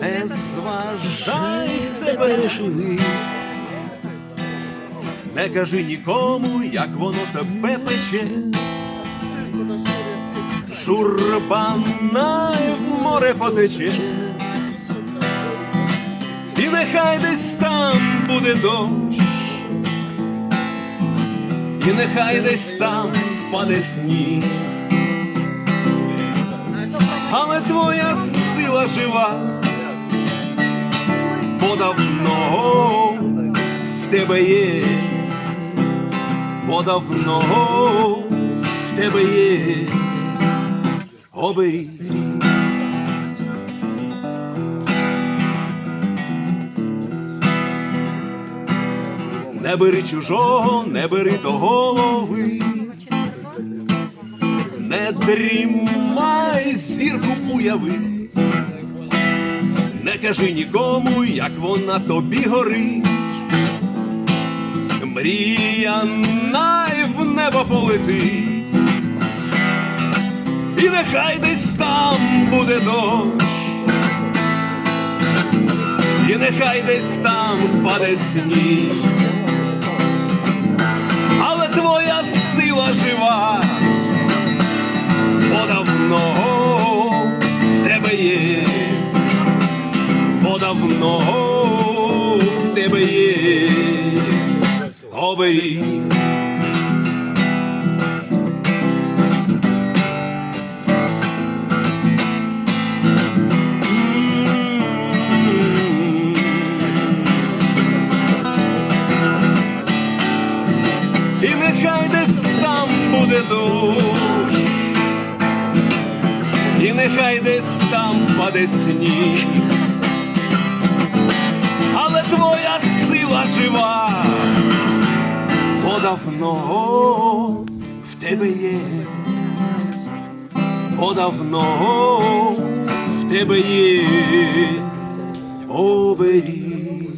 Не зважай все переживи. Не кажи нікому, як воно тебе пече. Журба най в море потече. І нехай десь там буде дощ, і нехай десь там впаде сніг, але твоя сила жива, бо в тебе є, бо в тебе є. Оберіг. Не бери чужого, не бери до голови, не дрімай зірку уяви, не кажи нікому, як вона тобі горить. Мрія най в небо полетить, і нехай десь там буде дощ. І нехай десь там впаде сніг, але твоя сила жива, тебе є. Оберіг. І нехай десь там буде дощ, і нехай десь там впаде сніг, але твоя сила жива, бо давно в тебе є, бо давно в тебе є. Оберіг.